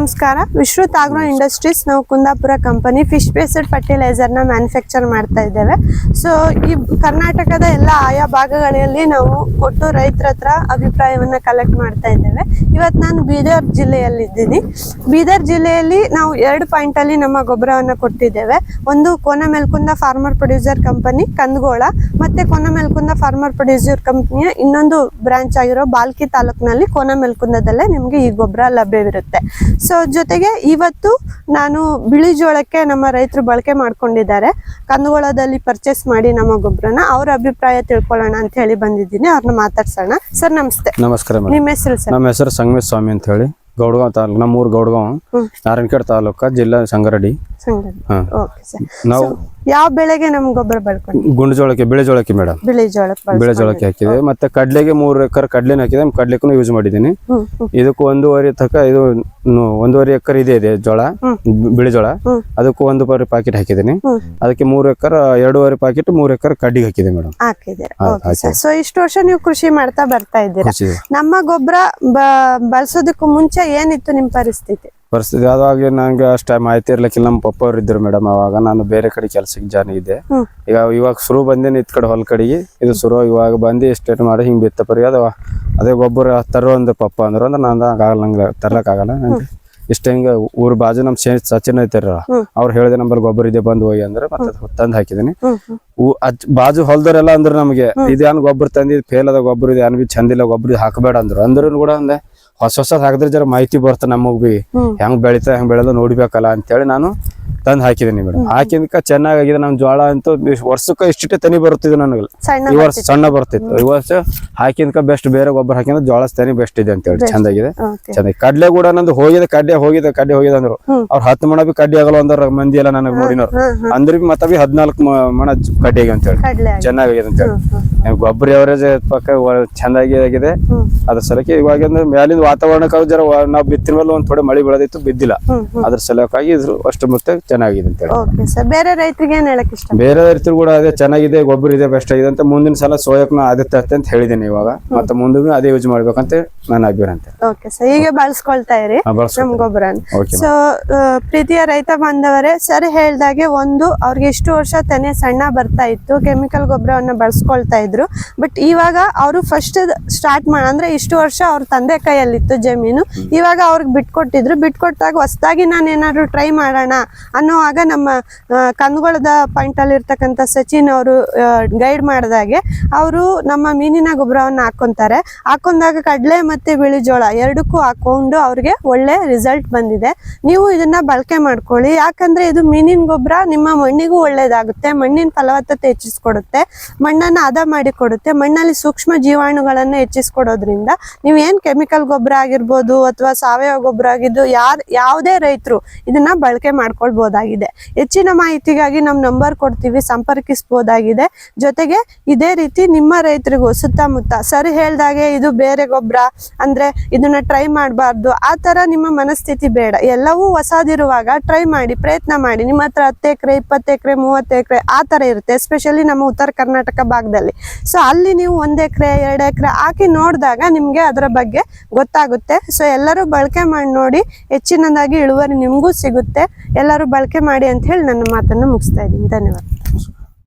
ನಮಸ್ಕಾರ. ವಿಶ್ರುತ್ agro industries ನಾವು Kundapura company fish based ಫರ್ಟಿಲೈಸರ್ನ ಮ್ಯಾನುಫ್ಯಾಕ್ಚರ್ ಮಾಡ್ತಾ ಇದ್ದೇವೆ. ಸೊ ಈ ಕರ್ನಾಟಕದ ಎಲ್ಲ ಆಯಾ ಭಾಗಗಳಲ್ಲಿ ನಾವು ಕೊಟ್ಟು ರೈತರ ಹತ್ರ ಅಭಿಪ್ರಾಯವನ್ನ ಕಲೆಕ್ಟ್ ಮಾಡ್ತಾ ಇದ್ದೇವೆ. ಇವತ್ತು ನಾನು ಬೀದರ್ ಜಿಲ್ಲೆಯಲ್ಲಿದ್ದೀನಿ. ಬೀದರ್ ಜಿಲ್ಲೆಯಲ್ಲಿ ನಾವು ಎರಡು ಪಾಯಿಂಟ್ ಅಲ್ಲಿ ನಮ್ಮ ಗೊಬ್ಬರವನ್ನ ಕೊಟ್ಟಿದ್ದೇವೆ. ಒಂದು ಕೋನಮೆಲ್ಕುಂದ ಫಾರ್ಮರ್ ಪ್ರೊಡ್ಯೂಸರ್ ಕಂಪನಿ ಕಂದಗೋಳ ಮತ್ತೆ ಕೋನಮೆಲ್ಕುಂದ ಫಾರ್ಮರ್ ಪ್ರೊಡ್ಯೂಸರ್ ಕಂಪನಿಯ ಇನ್ನೊಂದು ಬ್ರಾಂಚ್ ಆಗಿರೋ ಬಾಲ್ಕಿ ತಾಲೂಕಿನಲ್ಲಿ ಕೋನಮೆಲ್ಕುಂದದಲ್ಲೇ ನಿಮಗೆ ಈ ಗೊಬ್ಬರ ಲಭ್ಯವಿರುತ್ತೆ. ಸೊ ಜೊತೆಗೆ ಇವತ್ತು ನಾನು ಬಿಳಿ ಜೋಳಕ್ಕೆ ನಮ್ಮ ರೈತರು ಬಳಕೆ ಮಾಡ್ಕೊಂಡಿದ್ದಾರೆ. ಕಂದಗೋಳದಲ್ಲಿ ಪರ್ಚೇಸ್ ಮಾಡಿ ನಮ್ಮ ಗೊಬ್ಬರನ ಅವ್ರ ಅಭಿಪ್ರಾಯ ತಿಳ್ಕೊಳ್ಳೋಣ ಅಂತ ಹೇಳಿ ಬಂದಿದ್ದೀನಿ. ಅವ್ರನ್ನ ಮಾತಾಡ್ಸೋಣ. ಸರ್ ನಮಸ್ತೆ. ನಮಸ್ಕಾರ ನಿಮ್ಮ ಹೆಸರು ಸರ್? ನಮ್ಮ ಹೆಸರು ಸಂಗಮೇಶ್ ಸ್ವಾಮಿ ಅಂತ ಹೇಳಿ. ಗೌಡಗಾಂವ್ ತಾಲೂಕು ನಮ್ಮೂರು ಗೌಡಗಾಂವ್. ನಾರಾಯಣಖೇಡ್ ತಾಲೂಕ ಜಿಲ್ಲಾ ಸಂಗರಡಿ. ಓಕೆ ಸರ್ ನಾವು ಯಾವ ಬೆಳೆಗೆ ನಮ್ ಗೊಬ್ಬರ ಬೆಳ್ಕೊಂಡು ಗುಂಡು ಜೋಳಕ್ಕೆ ಬಿಳಿ ಜೋಳಕ್ಕೆ ಮೇಡಮ್. ಬಿಳಿ ಜೋಳಕ್ಕೆ ಬಿಳೆ ಜೋಳಕ್ಕೆ ಹಾಕಿದೆ ಮತ್ತೆ ಕಡ್ಲೆಗೆ ಮೂರು ಎಕರೆ ಕಡ್ಲೆನ ಹಾಕಿದೆ ಕಡ್ಲೆಕ್ಕೂ ಯೂಸ್ ಮಾಡಿದ್ದೀನಿ. ಇದಕ್ಕೂ ಒಂದೂವರೆ ತಕ ಇದು ಒಂದೂವರೆ ಎಕರೆ ಇದೆ ಇದೆ ಜೋಳ. ಬಿಳಿ ಜೋಳ. ಅದಕ್ಕೂ ಒಂದೂವರೆ ಪ್ಯಾಕೆಟ್ ಹಾಕಿದ್ದೀನಿ. ಅದಕ್ಕೆ ಮೂರು ಎಕರೆ ಎರಡೂವರೆ ಪ್ಯಾಕೆಟ್ ಮೂರು ಎಕರೆ ಕಡ್ಡಿಗೆ ಹಾಕಿದೆ ಮೇಡಮ್. ಸೊ ಇಷ್ಟು ವರ್ಷ ನೀವು ಕೃಷಿ ಮಾಡ್ತಾ ಬರ್ತಾ ಇದ್ದೀರಾ? ನಮ್ಮ ಗೊಬ್ಬರ ಬಳಸೋದಕ್ಕೂ ಮುಂಚೆ ಏನಿತ್ತು ನಿಮ್ ಪರಿಸ್ಥಿತಿ? ಪರಿಸ್ಥಿತಿ ಅದಾಗ ನಂಗೆ ಅಷ್ಟು ಮಾಹಿತಿ ಇರ್ಲಿಕ್ಕಿಲ್ಲ. ನಮ್ಮ ಪಪ್ಪ ಅವ್ರು ಇದ್ರು ಮೇಡಮ್ ಅವಾಗ. ನಾನು ಬೇರೆ ಕಡೆ ಕೆಲ್ಸಕ್ಕೆ ಜಾಯ್ನ್ ಇದ್ದೆ. ಈಗ ಇವಾಗ ಶುರು ಬಂದೇನೆ ಇತ್ ಕಡೆ ಹೊಲ ಕಡೆಗೆ. ಇದು ಶುರು ಇವಾಗ ಬಂದು ಎಸ್ಟೇಟ್ ಮಾಡಿ ಹಿಂಗೆ ಬಿತ್ತ ಪರಿ. ಅದು ಅದೇ ಗೊಬ್ಬರ ತರೋ ಅಂದ್ರೆ ಪಪ್ಪ ಅಂದ್ರೆ ಅಂದ್ರೆ ನಾನು ಆಗಲ್ಲ ನಂಗೆ ತರ್ಲಕ್ಕಾಗಲ್ಲ ನಂಗೆ ಇಷ್ಟ ಹಿಂಗೆ ಊರ್ ಬಾಜು ನಮ್ಮ ಚೇಂಜ್ ಸಚಿನ್ ಐತಾರ. ಅವ್ರು ಹೇಳಿದೆ ನಂಬರ್ ಗೊಬ್ಬರ ಇದೆ ಬಂದು ಹೋಗಿ ಅಂದ್ರೆ. ಮತ್ತೆ ತಂದು ಅಚ್ ಬಾಜು ಹೊಲ್ದವರೆಲ್ಲ ಅಂದ್ರು ನಮಗೆ. ಇದೇನು ಗೊಬ್ಬರ ತಂದಿದ್ ಫೇಲ್ ಅದ ಗೊಬ್ಬರ ಇದೆ ಏನ್ ಬಿ ಚಂದಿಲ್ಲ ಗೊಬ್ಬರ ಹಾಕಬೇಡ ಅಂದ್ರು. ಅಂದ್ರೂ ಕೂಡ ಒಂದೆ ಹೊಸ ಹೊಸ ಹಾಕಿದ್ರೆ ಜರ ಮಾಹಿತಿ ಬರ್ತ ನಮಗ್ ಬಿ. ಹೆಂಗ್ ಬೆಳಿತಾ ಹೆಂಗ್ ಬೆಳೆದ ನೋಡ್ಬೇಕಲ್ಲ ಅಂತೇಳಿ ನಾನು ತಂದು ಹಾಕಿದೀನಿ ಮೇಡಮ್. ಹಾಕಿದಕ್ಕ ಚೆನ್ನಾಗಿದೆ ನಮ್ ಜೋಳ ಅಂತೂ ವರ್ಷಕ್ಕ ಇಷ್ಟಿಟ್ಟೆ ತನಿ ಬರುತ್ತಿದ್ದ ನನಗೆ. ಈ ವರ್ಷ ಸಣ್ಣ ಬರ್ತಿತ್ತು. ಈ ವರ್ಷ ಹಾಕಿದ್ಕ ಬೆಸ್ಟ್ ಬೇರೆ ಗೊಬ್ಬರ ಹಾಕಿದ್ರೆ ಜೋಳ ತನಿ ಬೆಸ್ಟ್ ಇದೆ ಅಂತ ಹೇಳಿ. ಚಂದಾಗಿದೆ ಚೆನ್ನಾಗಿ ಕಡ್ಲೆ ಕೂಡ ನಂದು ಹೋಗಿದೆ ಕಡ್ಲೆ ಹೋಗಿದೆ ಕಡ್ಲೆ ಹೋಗಿದೆ ಅಂದ್ರು. ಅವ್ರ ಹತ್ತು ಮಣ ಬಿ ಕಡ್ಡಿ ಆಗಲ್ಲ ಅಂದ್ರ ಮಂದಿ ಎಲ್ಲ ನನಗೆ ನೋಡಿನವ್ರು. ಅಂದ್ರ ಬಿ ಮತ್ತ ಬಿ ಹದಿನಾಲ್ಕು ಮಣ ಕಡ್ಡಿ ಆಗಿ ಅಂತ ಹೇಳಿ. ಚೆನ್ನಾಗಿದೆ ಅಂತ ಹೇಳಿ. ಗೊಬ್ಬರ ಅವರೇಜ್ ಪಕ್ಕ ಚೆಂದಾಗಿ ಆಗಿದೆ. ಅದ್ರ ಸಲಕ್ಕೆ ಇವಾಗ ಮ್ಯಾಲಿನ ವಾತಾವರಣಕ್ಕೆ ಜರ ನಾವು ಬಿತ್ತಿನ ಮೇಲೆ ಒಂದ್ ಥೋಡೆ ಮಳಿ ಬೆಳೆದಿತ್ತು ಬಿದ್ದಿಲ್ಲ. ಅದ್ರ ಸಲುವಾಗಿ ಇದ್ರು ಅಷ್ಟು ಮತ್ತೆ ಚೆನ್ನಾಗಿದೆ ಅಂತ ಹೇಳಿ. ಓಕೆ ಸರ್ ಬೇರೆ ರೈತರಿಗೆ ಏನ್ ಹೇಳಕ್ ಇಷ್ಟ? ಬೇರೆ ರೈತರು ಕೂಡ ಅದೇ ಚೆನ್ನಾಗಿದೆ ಗೊಬ್ಬರ ಇದೆ ಬೆಸ್ಟ್ ಆಗಿದೆ ಅಂತ ಮುಂದಿನ ಸಲ ಸೋಯಕ್ ಅದೇ ತರ್ತೆ ಅಂತ ಹೇಳಿದ್ದೀನಿ ಇವಾಗ. ಮತ್ತೆ ಮುಂದೆ ಅದೇ ಯೂಸ್ ಮಾಡ್ಬೇಕಂತ ನನ್ನ ಅಭಿಪ್ರಾಯ ಅಂತ ಓಕೆ ಸರ್ ಹೀಗೆ ಬಳಸ್ಕೊಳ್ತಾ ಇರಿ ಹಾ, ಬಳಸ್ಕೊಳ್ತೀನಿ. ನಮ್ ಗೊಬ್ಬರ ಸೊ ಪ್ರೀತಿಯ ರೈತ ಬಾಂಧವರೇ ಸರ್ ಹೇಳ್ದಾಗೆ ಒಂದು ಅವ್ರಿಗೆ ಇಷ್ಟು ವರ್ಷ ತನೆ ಸಣ್ಣ ಬರ್ತಾ ಇತ್ತು ಕೆಮಿಕಲ್ ಗೊಬ್ಬರವನ್ನ ಬಳಸ್ಕೊಳ್ತಾ ಇದ್ರು. ಬಟ್ ಇವಾಗ ಅವರು ಫಸ್ಟ್ ಸ್ಟಾರ್ಟ್ ಮಾಡ ಅಂದ್ರೆ ಇಷ್ಟು ವರ್ಷ ಅವ್ರ ತಂದೆ ಕೈಯಲ್ಲಿತ್ತು ಜಮೀನು. ಇವಾಗ ಅವ್ರಿಗೆ ಬಿಟ್ಕೊಟ್ಟಿದ್ರು. ಬಿಟ್ಕೊಟ್ಟಾಗ ಹೊಸದಾಗಿ ನಾನು ಏನಾದ್ರು ಟ್ರೈ ಮಾಡೋಣ ಅನ್ನೋವಾಗ ನಮ್ಮ ಕಂದಗೋಳದ ಪಾಯಿಂಟ್ ಅಲ್ಲಿ ಇರ್ತಕ್ಕಂಥ ಸಚಿನ್ ಅವರು ಗೈಡ್ ಮಾಡಿದಾಗೆ ಅವರು ನಮ್ಮ ಮೀನಿನ ಗೊಬ್ಬರವನ್ನ ಹಾಕೊಂತಾರೆ. ಹಾಕೊಂಡಾಗ ಕಡಲೆ ಮತ್ತೆ ಬಿಳಿ ಜೋಳ ಎರಡಕ್ಕೂ ಹಾಕೊಂಡು ಅವ್ರಿಗೆ ಒಳ್ಳೆ ರಿಸಲ್ಟ್ ಬಂದಿದೆ. ನೀವು ಇದನ್ನ ಬಳಕೆ ಮಾಡ್ಕೊಳ್ಳಿ. ಯಾಕಂದ್ರೆ ಇದು ಮೀನಿನ ಗೊಬ್ಬರ ನಿಮ್ಮ ಮಣ್ಣಿಗೂ ಒಳ್ಳೇದಾಗುತ್ತೆ. ಮಣ್ಣಿನ ಫಲವತ್ತತೆ ಹೆಚ್ಚಿಸ್ಕೊಡುತ್ತೆ. ಮಣ್ಣನ್ನ ಹದ ಮಾಡಿ ಕೊಡುತ್ತೆ. ಮಣ್ಣಲ್ಲಿ ಸೂಕ್ಷ್ಮ ಜೀವಾಣುಗಳನ್ನ ಹೆಚ್ಚಿಸ್ಕೊಡೋದ್ರಿಂದ ನೀವು ಏನ್ ಕೆಮಿಕಲ್ ಗೊಬ್ಬರ ಆಗಿರ್ಬೋದು ಅಥವಾ ಸಾವಯವ ಗೊಬ್ಬರ ಆಗಿದ್ದು ಯಾರು, ಯಾವುದೇ ರೈತರು ಇದನ್ನ ಬಳಕೆ ಮಾಡ್ಕೊಳ್ಬಹುದಾಗಿದೆ ಹೆಚ್ಚಿನ ಮಾಹಿತಿಗಾಗಿ ನಮ್ಮ ನಂಬರ್ ಕೊಡ್ತೀವಿ ಸಂಪರ್ಕಿಸಬಹುದಾಗಿದೆ ಜೊತೆಗೆ ಇದೇ ರೀತಿ ನಿಮ್ಮ ರೈತರಿಗೂ ಸುತ್ತಮುತ್ತ ಸರಿ ಹೇಳ್ದಾಗೆ ಇದು ಬೇರೆ ಗೊಬ್ಬರ ಅಂದ್ರೆ ಇದನ್ನ ಟ್ರೈ ಮಾಡಬಾರ್ದು, ಆ ತರ ನಿಮ್ಮ ಮನಸ್ಥಿತಿ ಬೇಡ. ಎಲ್ಲವೂ ಹೊಸದಿರುವಾಗ ಟ್ರೈ ಮಾಡಿ, ಪ್ರಯತ್ನ ಮಾಡಿ. ನಿಮ್ಮ ಹತ್ರ ಹತ್ತು ಎಕರೆ, ಇಪ್ಪತ್ತು ಎಕರೆ, ಮೂವತ್ತು ಎಕರೆ, ಆ ತರ ಇರುತ್ತೆ ಎಸ್ಪೆಷಲಿ ನಮ್ಮ ಉತ್ತರ ಕರ್ನಾಟಕ ಭಾಗದಲ್ಲಿ. ಸೊ ಅಲ್ಲಿ ನೀವು ಒಂದ್ ಎಕರೆ, ಎರಡು ಎಕರೆ ಹಾಕಿ ನೋಡಿದಾಗ ನಿಮ್ಗೆ ಅದರ ಬಗ್ಗೆ ಗೊತ್ತಾಗುತ್ತೆ. ಸೊ ಎಲ್ಲರೂ ಬಳಕೆ ಮಾಡಿ ನೋಡಿ, ಹೆಚ್ಚಿನದಾಗಿ ಇಳುವರಿ ನಿಮಗೂ ಸಿಗುತ್ತೆ. ಎಲ್ಲರೂ ಬಳಕೆ ಮಾಡಿ ಅಂತ ಹೇಳಿ ನನ್ನ ಮಾತನ್ನು ಮುಗಿಸ್ತಾ ಇದ್ದೀನಿ. ಧನ್ಯವಾದ.